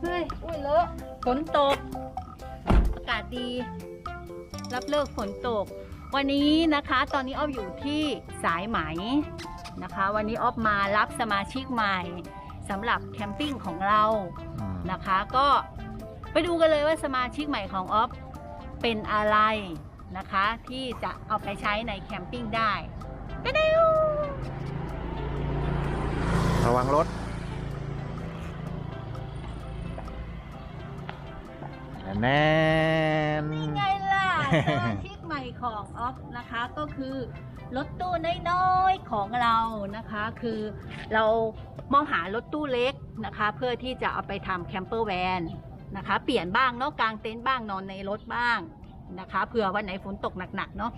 เฮ้ย อุ้ยเลอะฝนตก อากาศดี รับเลิกฝนตก วันนี้นะคะ ตอนนี้ออฟอยู่ที่สายไหมนะคะ วันนี้ออฟมารับสมาชิกใหม่สำหรับแคมปิ้งของเรานะคะ ก็ไปดูกันเลยว่าสมาชิกใหม่ของออฟเป็นอะไรนะคะ ที่จะเอาไปใช้ในแคมปิ้งได้ไปดูระวังรถ แน่นนี่ไงล่ะสมาชิกใหม่ของออฟนะคะก็คือรถตู้น้อยๆของเรานะคะ คือเรามองหารถตู้เล็กนะคะ เพื่อที่จะเอาไปทำแคมเปอร์แวนนะคะ เปลี่ยนบ้างเนาะกางเต็นท์บ้างนอนในรถบ้างนะคะเผื่อวันไหนฝนตกหนักๆเนาะ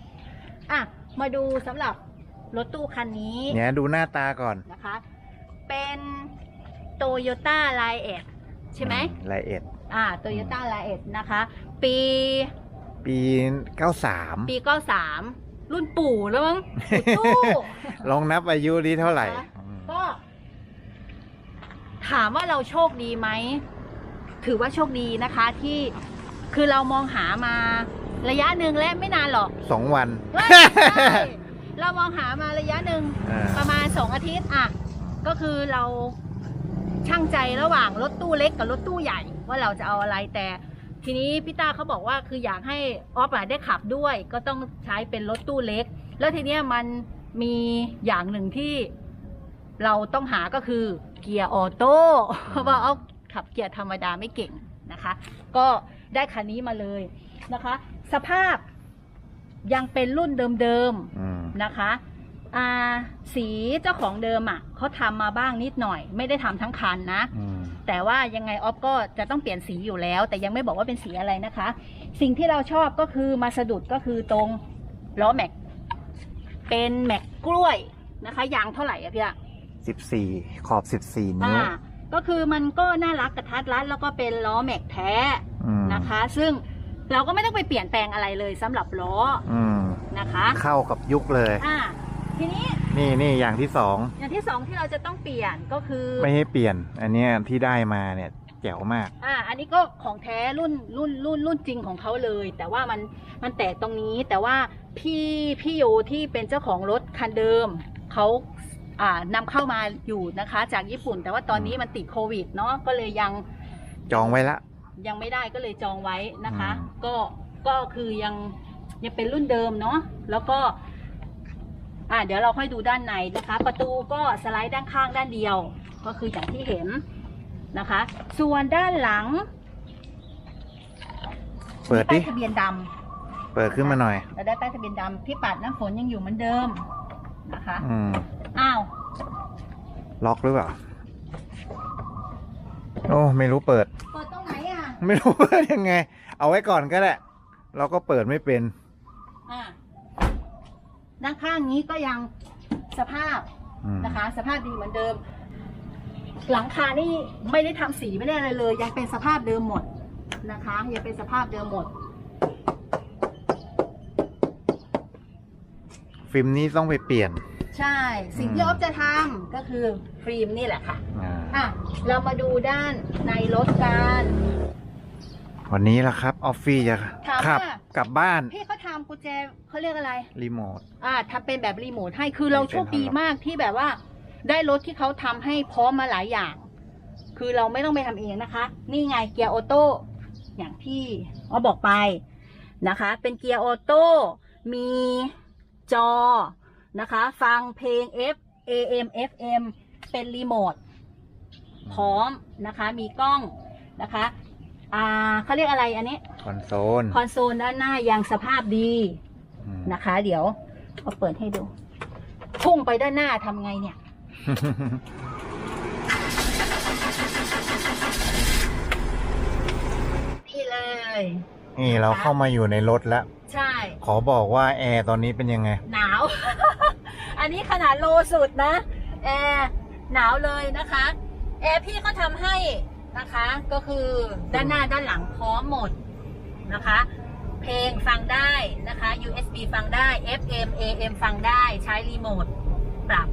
อะมาดูสำหรับรถตู้คันนี้เนี่ยดูหน้าตาก่อนนะคะ เป็นโตโยต้าไลเอ็ดใช่ไหมละเอียด อ่าโตโยต้าไลเอ็ดนะคะ ปี ปี 93 ปีก็สามรุ่นปู่แล้วมั้งปู่ตู้ลองนับอายุดีเท่าไหร่นะคะอืมก็ ถามว่าเราโชคดีไหม ถือว่าโชคดีนะคะที่คือเรามองหามาระยะหนึ่งและไม่นานหรอกสองวันเฮ้ยใช่เรามองหามาระยะหนึ่งอ่าประมาณสองอาทิตย์อะก็คือเราช่างใจระหว่างรถตู้เล็กกับรถตู้ใหญ่ว่าเราจะเอาอะไรแต่ทีนี้พี่ตาเขาบอกว่าคืออยากให้ออฟอะได้ขับด้วย ก็ต้องใช้เป็นรถตู้เล็ก แล้วทีเนี้ยมันมีอย่างหนึ่งที่เราต้องหาก็คือเกียร์ออโต้เพราะว่าออฟขับเกียร์ธรรมดาไม่เก่งนะคะ ก็ได้คันนี้มาเลยนะคะ สภาพยังเป็นรุ่นเดิมๆนะคะสีเจ้าของเดิมอะเขาทำมาบ้างนิดหน่อย ไม่ได้ทำทั้งคันนะ แต่ว่ายังไงออฟก็จะต้องเปลี่ยนสีอยู่แล้ว แต่ยังไม่บอกว่าเป็นสีอะไรนะคะ สิ่งที่เราชอบก็คือมาสะดุดก็คือตรงล้อแม็ก เป็นแม็กกล้วยนะคะยางเท่าไหร่อะพี่อะสิบสี่ขอบสิบสี่นิ้ว อ่าก็คือมันก็น่ารักกระทัดรัดแล้วก็เป็นล้อแม็กแท้อืม นะคะ ซึ่งเราก็ไม่ต้องไปเปลี่ยนแปลงอะไรเลยสำหรับล้ออืม นะคะ เข้ากับยุคเลย อ่าทีนี้ นี่นี่อย่างที่สองอย่างที่สองที่เราจะต้องเปลี่ยนก็คือไม่ให้เปลี่ยน อันเนี้ยที่ได้มาเนี่ยแจ๋วมาก อ่า อันนี้ก็ของแท้รุ่นรุ่นรุ่นรุ่นจริงของเขาเลย แต่ว่ามันมันแตกตรงนี้ แต่ว่าพี่พี่โยที่เป็นเจ้าของรถคันเดิมเขาอ่านำเข้ามาอยู่นะคะ จากญี่ปุ่น แต่ว่าตอนนี้มันติดโควิดเนาะก็เลยยังจองไว้ละ ยังไม่ได้ก็เลยจองไว้นะคะอืมก็ก็คือยังยังเป็นรุ่นเดิมเนาะแล้วก็ อ่าเดี๋ยวเราค่อยดูด้านในนะคะ ประตูก็สไลด์ด้านข้างด้านเดียว ก็คืออย่างที่เห็นนะคะ ส่วนด้านหลังเปิดดิ มีป้ายทะเบียนดเปิดขึ้นมาหน่อยำเราได้ป้ายทะเบียนดำที่ปัดน้ำฝนยังอยู่เหมือนเดิมนะคะอืม อ้าวล็อกหรือเปล่า โอ้ ไม่รู้เปิด เปิดตรงไหนอะไม่รู้เปิดยังไง เอาไว้ก่อนก็ได้ เราก็เปิดไม่เป็นอ่า ด้านข้างนี้ก็ยังสภาพอืมนะคะ สภาพดีเหมือนเดิม หลังคานี่ไม่ได้ทำสีไม่ได้อะไรเลย ยังเป็นสภาพเดิมหมดนะคะยังเป็นสภาพเดิมหมด ฟิล์มนี้ต้องไปเปลี่ยน ใช่ สิ่งที่ออฟจะทำก็คือฟิล์มนี่แหละค่ะอ่าอะเรามาดูด้านในรถกัน วันนี้ละครับ ออฟฟี่จะถามขับว่ากลับบ้าน พี่เขาทำ กุญแจเขาเรียกอะไร รีโมท อ่าทำเป็นแบบรีโมทให้คือเราโชคดีมากที่แบบว่า ได้รถที่เขาทำให้พร้อมมาหลายอย่าง คือเราไม่ต้องไปทำเองนะคะ นี่ไงเกียร์ออโต้อย่างที่อ้อบอกไปนะคะ เป็นเกียร์ออโต้มีจอนะคะ ฟังเพลง F AM FM เป็นรีโมทพร้อมนะคะ มีกล้องนะคะ อ่าเขาเรียกอะไรอันนี้ คอนโซล คอนโซลด้านหน้ายังสภาพดีอืม นะคะ เดี๋ยวเอาเปิดให้ดู พุ่งไปด้านหน้าทำไงเนี่ย นี่เลย นี่เราเข้ามาอยู่ในรถแล้ว ใช่ ขอบอกว่าแอร์ตอนนี้เป็นยังไง หนาว อันนี้ขนาดโลสุดนะ แอร์หนาวเลยนะคะ แอร์พี่ก็ทำให้ นะคะ ก็คือด้านหน้าด้านหลังพร้อมหมดนะคะ เพลงฟังได้นะคะ USB ฟังได้ FM AM ฟังได้ใช้รีโมทปรับ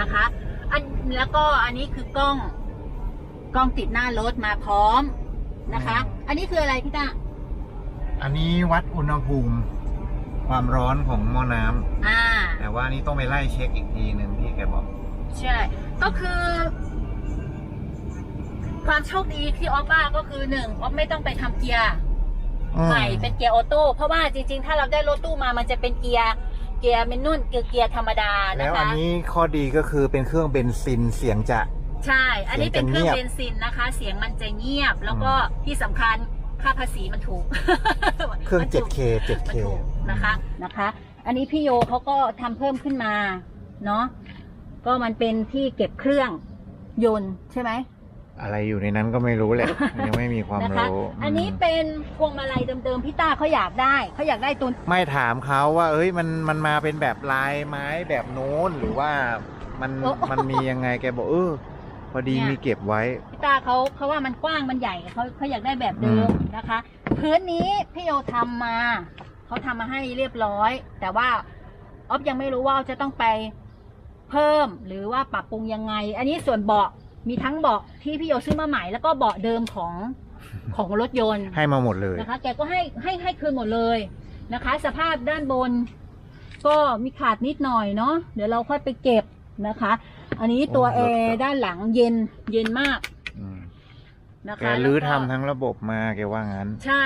นะคะอันแล้วก็อันนี้คือกล้องกล้องติดหน้ารถมาพร้อมนะคะ อันนี้คืออะไรพี่ตาอันนี้วัดอุณหภูมิ ความร้อนของหม้อน้ำอ่าแต่ว่านี่ต้องไปไล่เช็คอีกทีหนึ่งที่แกบอก ใช่ ก็คือ ความโชคดีที่ออฟว่าก็คือหนึ่งออฟไม่ต้องไปทำเกียร์อืม ใหม่เป็นเกียร์ออโต้เพราะว่าจริงๆ ถ้าเราได้รถตู้มามันจะเป็นเกียร์เกียร์เมนนุ่นเกียร์เกียร์ธรรมดาแล้นะวอันคะ นี้ข้อดีก็คือเป็นเครื่องเบนซินเสียงจะ ใช่ อันนี้เป็นเครื่องเสีเบยงจะเงียบนซินนะคะ เสียงมันจะเงียบ แล้วก็ที่สำคัญค่าภาษีมันถูก เครื่อง มันถูก 7K มัน 7K ถูกนะคะนะคะ อันนี้พี่โยเขาก็ทำเพิ่มขึ้นมาเนาะก็มันเป็นที่เก็บเครื่องยนต์ใช่ไหม อะไรอยู่ในนั้นก็ไม่รู้แหละยังไม่มีความนะคะ รู้อันนี้มเป็นพวงมาลัยเดิมๆพี่ต้าเขาอยากได้เขาอยากได้ตัวไม่ถามเขาว่าเอ้ยมันมันมาเป็นแบบลายไม้แบบโน้นหรือว่ามันโอ้มันมียังไงแกบอกเออพอดีเนี่ยมีเก็บไว้ พี่ตาเขาเขาว่ามันกว้างมันใหญ่เขาเขาอยากได้แบบเดิมอืมนะคะ พื้นนี้พี่โยทำมาเขาทำมาให้เรียบร้อย แต่ว่าออฟยังไม่รู้ว่าจะต้องไปเพิ่มหรือว่าปรับปรุงยังไง อันนี้ส่วนเบาะ มีทั้งเบาะที่พี่โยซื้อมาใหม่แล้วก็เบาะเดิมของของรถยนต์ให้มาหมดเลยนะคะ แกก็ให้ให้ให้คืนหมดเลยนะคะ สภาพด้านบน ก็มีขาดนิดหน่อยเนาะเดี๋ยวเราค่อยไปเก็บนะคะ อันนี้ตัวโอ้แอรถร์ด้านหลังเย็นเย็นมากอืมนะคะแกลื้อแล้วก็ทำทั้งระบบมาแกว่างั้น ใช่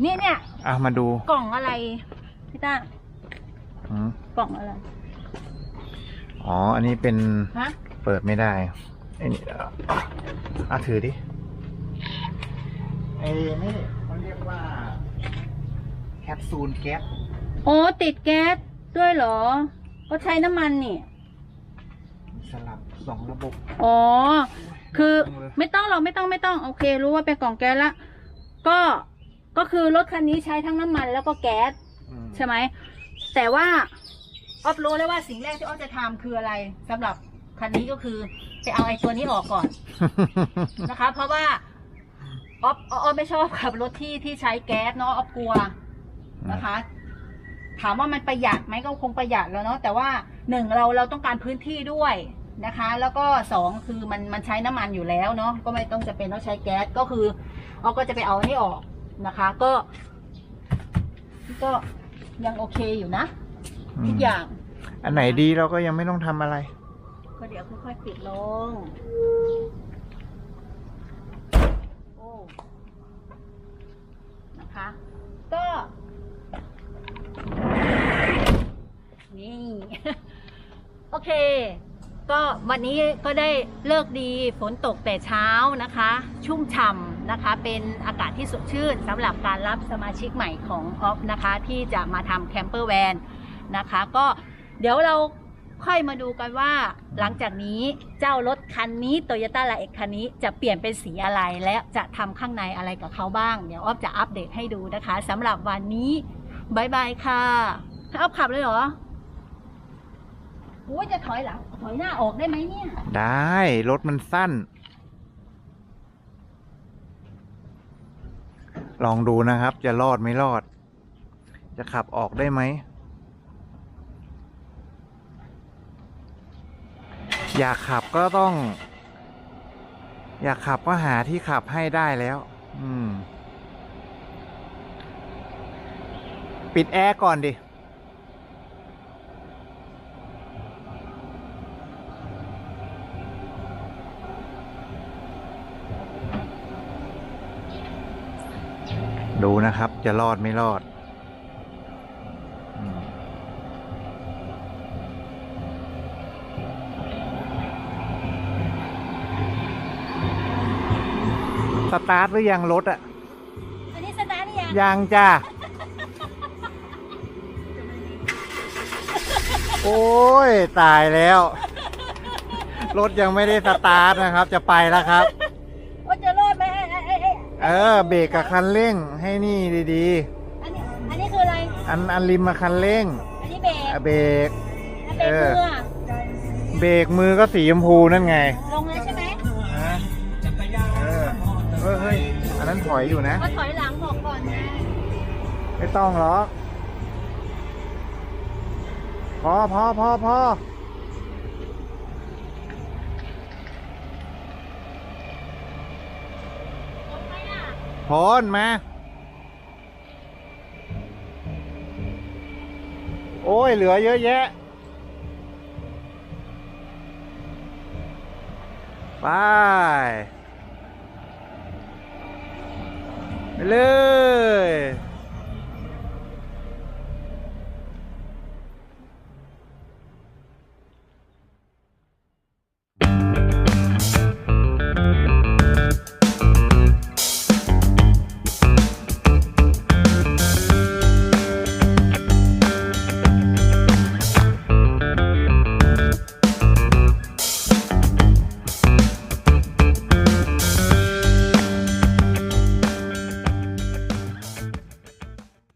เนี่ยเนี่ยอะมาดูกล่องอะไรพี่ต้าอืมกล่องอะไร อ๋อ อันนี้เป็นฮะ เปิดไม่ได้ไอ้นี่อะอะถือดิไอ้นี่เขาเรียกว่า แคปซูลแก๊สโอ้ติดแก๊สด้วยเหรอ ก็ใช้น้ำมันนี่ สลับสองระบบ อ๋อ คือไม่ต้องหรอกไม่ต้องไม่ต้อง โอเค รู้ว่าเป็นกล่องแก๊สละ ก็ก็คือรถคันนี้ใช้ทั้งน้ำมันแล้วก็แก๊สอืม ใช่ไหม แต่ว่าออฟรู้แล้วว่าสิ่งแรกที่ออฟจะทำคืออะไรสำหรับ คันนี้ก็คือไปเอาไอ้ตัวนี้ออกก่อน นะคะ เพราะว่าออฟออฟไม่ชอบขับรถที่ที่ใช้แก๊สเนาะออฟกลัวนะคะ ถามว่ามันประหยัดไหมก็คงประหยัดแล้วเนาะแต่ว่าหนึ่งเราเราต้องการพื้นที่ด้วยนะคะ แล้วก็สองคือมันมันใช้น้ำมันอยู่แล้วเนาะก็ไม่ต้องจะเป็นต้องใช้แก๊สก็คือออฟก็จะไปเอาอันนี้ออกนะคะ ก็ก็ยังโอเคอยู่นะทุกอย่าง อันไหนดีเราก็ยังไม่ต้องทำอะไร ก็เดี๋ยวค่อยๆปิดลง โอ้ นะคะ ก็ นี่ โอเค ก็วันนี้ก็ได้เลิกดีฝนตกแต่เช้านะคะ ชุ่มฉ่ำนะคะ เป็นอากาศที่สดชื่นสำหรับการรับสมาชิกใหม่ของออฟนะคะ ที่จะมาทำแคมเปอร์แวนนะคะ ก็เดี๋ยวเรา ค่อยมาดูกันว่า หลังจากนี้เจ้ารถคันนี้โตโยต้าลาเอ็กคันนี้จะเปลี่ยนเป็นสีอะไรและจะทำข้างในอะไรกับเขาบ้าง เดี๋ยวออฟจะอัปเดตให้ดูนะคะสำหรับวันนี้บายบายค่ะให้ออฟขับเลยเหรอโอ้จะถอยหลังถอยหน้าออกได้ไหมเนี่ย ได้ รถมันสั้น ลองดูนะครับ จะรอดไม่รอด จะขับออกได้ไหม อยากขับก็ต้อง อยากขับก็หาที่ขับให้ได้แล้ว อืม ปิดแอร์ก่อนดิดูนะครับ จะรอดไม่รอด สตาร์ทหรือยังรถอะอันนี้สตาร์ทหรือยังยังจ้าโอ้ยตายแล้ว รถยังไม่ได้สตาร์ทนะครับ จะไปแล้วครับว่าจะรอดไหมไอ้ไอ้ไอ้เออเบรกกับคันเร่งให้นี่ดีอันนี้อันนี้คืออะไรๆอันอันริมมาคันเร่ง อันนี้เบรกอะเบรกอันเบรกมืออะเบรกมือก็สีชมพูนั่นไง ถอยอยู่นะถอยหลังบอกก่อนไงไม่ต้องหรอกพอพอพอพอพนมา โอ้ย เหลือเยอะแยะ ไป เลย